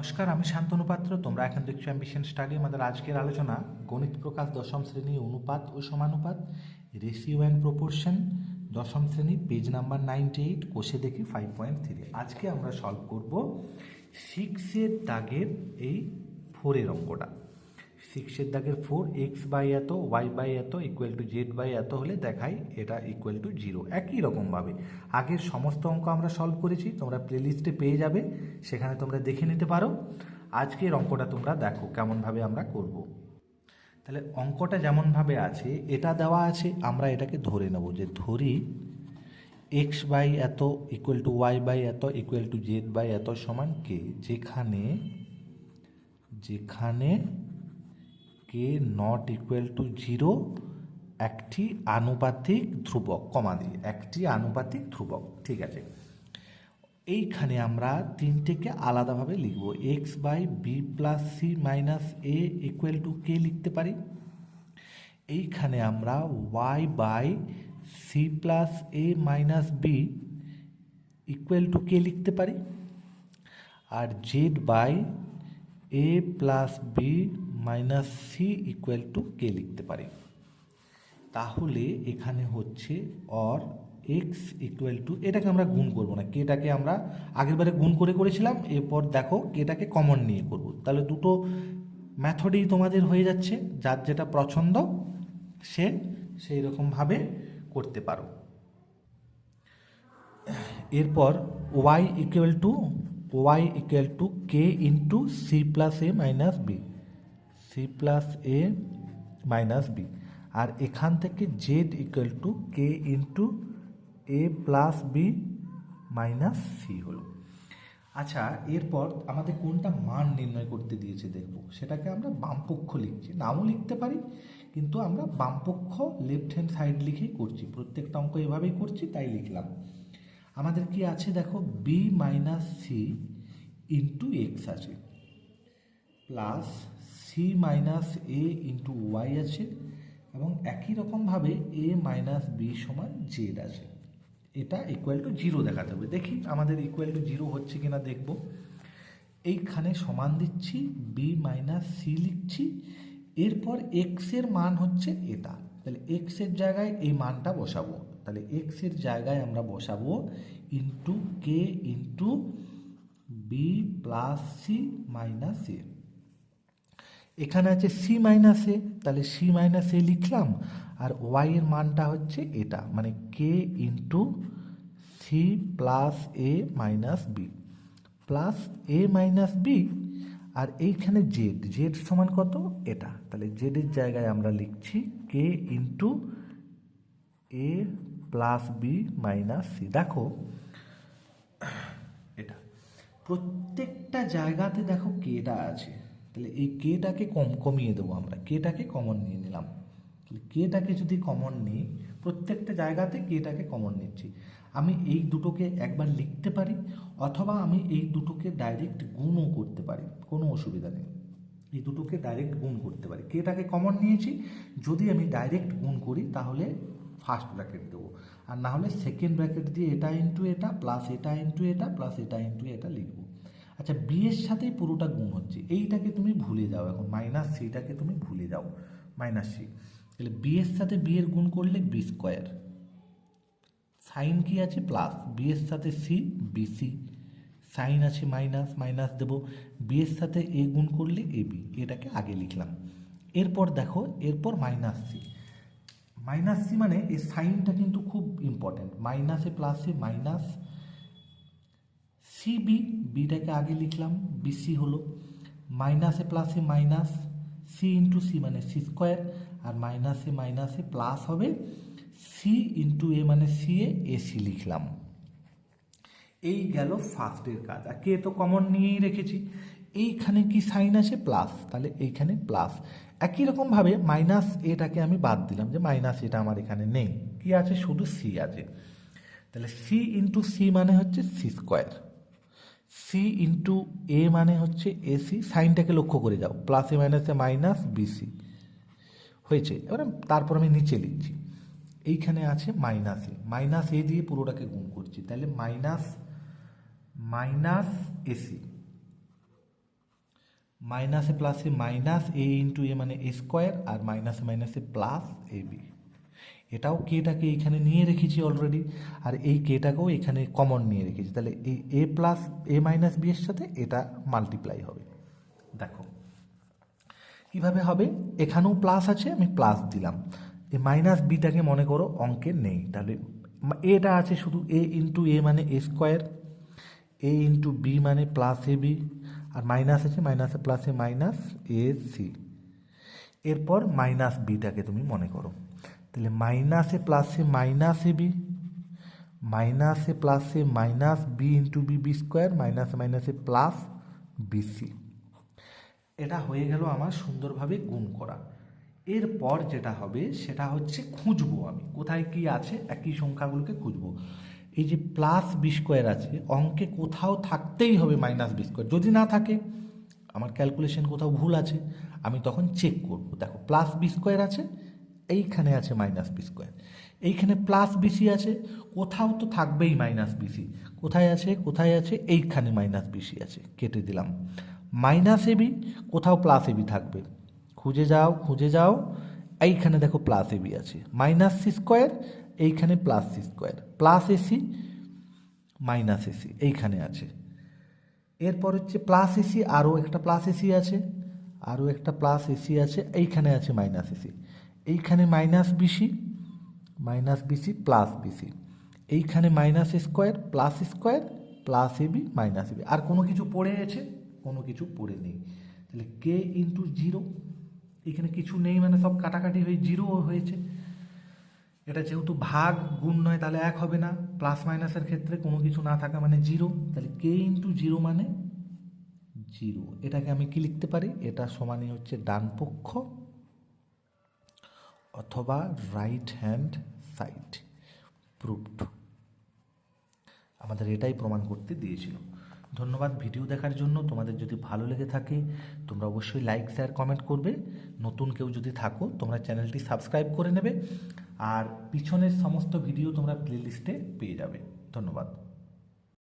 নমস্কার, আমি শান্তনু পাত্র। তোমরা এখন দেখছ অ্যাম্বিশন স্টাডি আমাদের আজকের আলোচনা গণিত প্রকাশ দশম শ্রেণি অনুপাত ও সমানুপাত রেশিও অ্যান্ড প্রপোর্শন দশম শ্রেণি পেজ নাম্বার নাইনটি এইট কোষে দেখি ফাইভ পয়েন্ট থ্রি আজকে আমরা সলভ করব সিক্সের দাগের এই ফোরের অঙ্কটা। সিক্সের দাগের ফোর এক্স বাই এত ওয়াই বাই এত ইকুয়াল টু জেড বাই এত হলে দেখাই এটা ইকুয়াল টু জিরো একই রকমভাবে। আগের সমস্ত অঙ্ক আমরা সলভ করেছি, তোমরা প্লেলিস্টে পেয়ে যাবে, সেখানে তোমরা দেখে নিতে পারো। আজকের অঙ্কটা তোমরা দেখো কেমনভাবে আমরা করব। তাহলে অঙ্কটা যেমনভাবে আছে, এটা দেওয়া আছে, আমরা এটাকে ধরে নেব যে ধরি এক্স বাই এত ইকুয়াল টু ওয়াই বাই এত ইকুয়াল টু জেড বাই এত সমান কে যেখানে যেখানে k not equal to zero একটি আনুপাতিক ধ্রুবক, কমা দিয়ে, একটি আনুপাতিক ধ্রুবক, ঠিক আছে? এইখানে আমরা তিনটেকে আলাদাভাবে লিখব x by b plus c minus a equal to k লিখতে পারি। এইখানে আমরা y by c plus a minus b equal to k লিখতে পারি। আর z by a plus b minus c equal to k লিখতে পারি। তাহলে এখানে হচ্ছে অর এক্স ইকুয়াল টু এটাকে আমরা গুণ করব না। কেটাকে আমরা আগেরবারে গুণ করে করেছিলাম, এরপর দেখো কেটাকে কমন নিয়ে করব। তাহলে দুটো মেথডেই তোমাদের হয়ে যাচ্ছে, যার যেটা পছন্দ সে সেই রকমভাবে করতে পারো। এরপর y equal to y equal to k into c plus a minus b c plus a minus b আর এখান থেকে z equal to k into a plus b minus c হলো। আচ্ছা এরপর আমাদের কোনটা মান নির্ণয় করতে দিয়েছে দেখব। সেটাকে আমরা বামপক্ষ লিখছি। নামও লিখতে পারি, কিন্তু আমরা বামপক্ষ লেফট হ্যান্ড সাইড লিখেই করছি। প্রত্যেকটা অঙ্ক এভাবেই করছি, তাই লিখলাম। আমাদের কি আছে দেখো? B minus C into X আছে। Plus C minus A into Y আছে এবং একই রকমভাবে এ মাইনাস বি সমান জেড আছে। এটা ইকুয়াল টু জিরো দেখাতে হবে। দেখি আমাদের ইকুয়াল টু জিরো হচ্ছে কিনা দেখব। এইখানে সমান দিচ্ছি বি মাইনাস সি লিখছি, এরপর এক্সের মান হচ্ছে এটা। তাহলে এক্সের জায়গায় এই মানটা বসাবো। তাহলে এক্সের জায়গায় আমরা বসাবো into k into b plus c minus a এখানে আছে সি মাইনাস এ তাহলে সি মাইনাস এ লিখলাম, আর ওয়াই এর মানটা হচ্ছে এটা মানে k into c plus a minus b plus a minus b আর এইখানে জেড জেড সমান কত? এটা। তাহলে জেডের জায়গায় আমরা লিখছি k into a plus b minus c দেখো, এটা। প্রত্যেকটা জায়গাতে দেখো কেটা আছে। তাহলে এই কেটাকে কম, কমিয়ে দেবো আমরা। কেটাকে কমন নিয়ে নিলাম। তাহলে কেটাকে যদি কমন নিই, প্রত্যেকটা জায়গাতে কেটাকে কমন নিচ্ছি। আমি এই দুটোকে একবার লিখতে পারি, অথবা আমি এই দুটোকে ডাইরেক্ট গুণও করতে পারি। কোনো অসুবিধা নেই। এই দুটোকে ডাইরেক্ট গুণ করতে পারি। কেটাকে কমন নিয়েছি। যদি আমি ডাইরেক্ট গুণ করি, তাহলে ফার্স্ট ব্র্যাকেট দেবো। আর না হলে সেকেন্ড ব্র্যাকেট দিয়ে এটা ইন্টু এটা প্লাস এটা ইন্টু এটা প্লাস এটা ইন্টু এটা লিখব। আচ্ছা বি এর সাথেই পুরোটা গুণ হচ্ছে। এইটাকে তুমি ভুলে যাও এখন। মাইনাস সিটাকে তুমি ভুলে যাও। মাইনাস সি তাহলে বি এর সাথে বি এর গুণ করলে বি স্কোয়ার সাইন কি আছে? প্লাস বি এর সাথে সি বিসি সাইন আছে মাইনাস মাইনাস দেবো। বি এর সাথে এ গুণ করলে এ বি এটাকে আগে লিখলাম। এরপর দেখো, এরপর মাইনাস সি মাইনাস সি মানে এই সাইনটা কিন্তু খুব ইম্পর্ট্যান্ট মাইনাসে প্লাসে মাইনাস সি বি বিটাকে আগে লিখলাম বিসি হলো। মাইনাসে প্লাসে মাইনাস সি ইন্টু সি মানে সি স্কোয়ার আর মাইনাসে মাইনাসে প্লাস হবে সি ইন্টু এ মানে সি এ এসি লিখলাম। এই গেল ফার্স্টের কাজ। আর কে তো কমন নিয়েই রেখেছি। এইখানে কি সাইন আছে প্লাস। তাহলে এইখানে প্লাস। একই রকমভাবে মাইনাস এটাকে আমি বাদ দিলাম যে মাইনাস এটা আমার এখানে নেই। কি আছে? শুধু সি আছে। তাহলে সি ইন্টু সি মানে হচ্ছে c square c into a মানে হচ্ছে এসি সাইনটাকে লক্ষ্য করে যাও। প্লাসে মাইনাসে মাইনাস বিসি হয়েছে। এবারে তারপর আমি নিচে লিখছি। এইখানে আছে মাইনাস এ মাইনাস এ দিয়ে পুরোটাকে গুণ করছি। তাহলে মাইনাস মাইনাস এসি মাইনাসে প্লাসে মাইনাস এ ইন্টু এ মানে এ স্কোয়ার আর মাইনাসে মাইনাসে প্লাস এ বি এটাও কেটাকে এখানে নিয়ে রেখেছি অলরেডি আর এই কেটাকেও এখানে কমন নিয়ে রেখেছি। তাহলে এই a plus a minus b এর সাথে এটা মাল্টিপ্লাই হবে। দেখো, কীভাবে হবে? এখানেও প্লাস আছে, আমি প্লাস দিলাম। এই মাইনাস বিটাকে মনে করো অঙ্কে নেই। তাহলে এটা আছে শুধু এ ইন্টু এ মানে a square a into b মানে প্লাস এ বি আর মাইনাস আছে মাইনাসে প্লাসে মাইনাস এ সি এরপর মাইনাস বিটাকে তুমি মনে করো। তাহলে মাইনাসে প্লাসে মাইনাস এ বি মাইনাসে প্লাসে minus b into b b square মাইনাসে মাইনাসে প্লাস বিসি এটা হয়ে গেল আমার সুন্দরভাবে গুণ করা। এরপর যেটা হবে, সেটা হচ্ছে খুঁজবো আমি। কোথায় কি আছে, একই সংখ্যাগুলোকে খুঁজবো। এই যে প্লাস বি স্কোয়ার আছে, অঙ্কে কোথাও থাকতেই হবে মাইনাস বি স্কোয়ার যদি না থাকে, আমার ক্যালকুলেশন কোথাও ভুল আছে, আমি তখন চেক করব। দেখো প্লাস বি স্কোয়ার আছে, এইখানে আছে মাইনাস বি স্কোয়ার এইখানে প্লাস বিসি আছে, কোথাও তো থাকবেই মাইনাস বিসি কোথায় আছে কোথায় আছে, এইখানে মাইনাস বিসি আছে। কেটে দিলাম। মাইনাস এবি কোথাও প্লাস এবি থাকবে। খুঁজে যাও খুঁজে যাও, এইখানে দেখো প্লাস এবি আছে। মাইনাস সি স্কোয়ার এইখানে plus c square plus ac minus ac এইখানে আছে। এরপর হচ্ছে প্লাস এসি আরও একটা প্লাস এসি আছে, আরও একটা প্লাস এসি আছে, এইখানে আছে মাইনাস এসি এইখানে minus bc minus bc plus bc এইখানে minus square plus square plus ab minus ab আর কোনো কিছু পড়ে আছে? কোনো কিছু পড়ে নেই। তাহলে কে ইন্টু জিরো এখানে কিছু নেই মানে সব কাটাকাটি হয়ে জিরো হয়েছে। এটা যেহেতু ভাগ গুণ নয়, তাহলে এক হবে না। প্লাস মাইনাসের ক্ষেত্রে কোনো কিছু না থাকা মানে জিরো তাহলে কে ইন্টু জিরো মানে জিরো এটাকে আমি কি লিখতে পারি? এটা সমানই হচ্ছে ডান পক্ষ অথবা রাইট হ্যান্ড সাইড প্রুভড আমাদের এটাই প্রমাণ করতে দিয়েছিল। ধন্যবাদ ভিডিও দেখার জন্য। তোমাদের যদি ভালো লেগে থাকে, তোমরা অবশ্যই লাইক শেয়ার কমেন্ট করবে। নতুন কেউ যদি থাকো, তোমরা চ্যানেলটি সাবস্ক্রাইব করে নেবে। আর পিছনের সমস্ত ভিডিও তোমরা প্লেলিস্টে পেয়ে যাবে। ধন্যবাদ।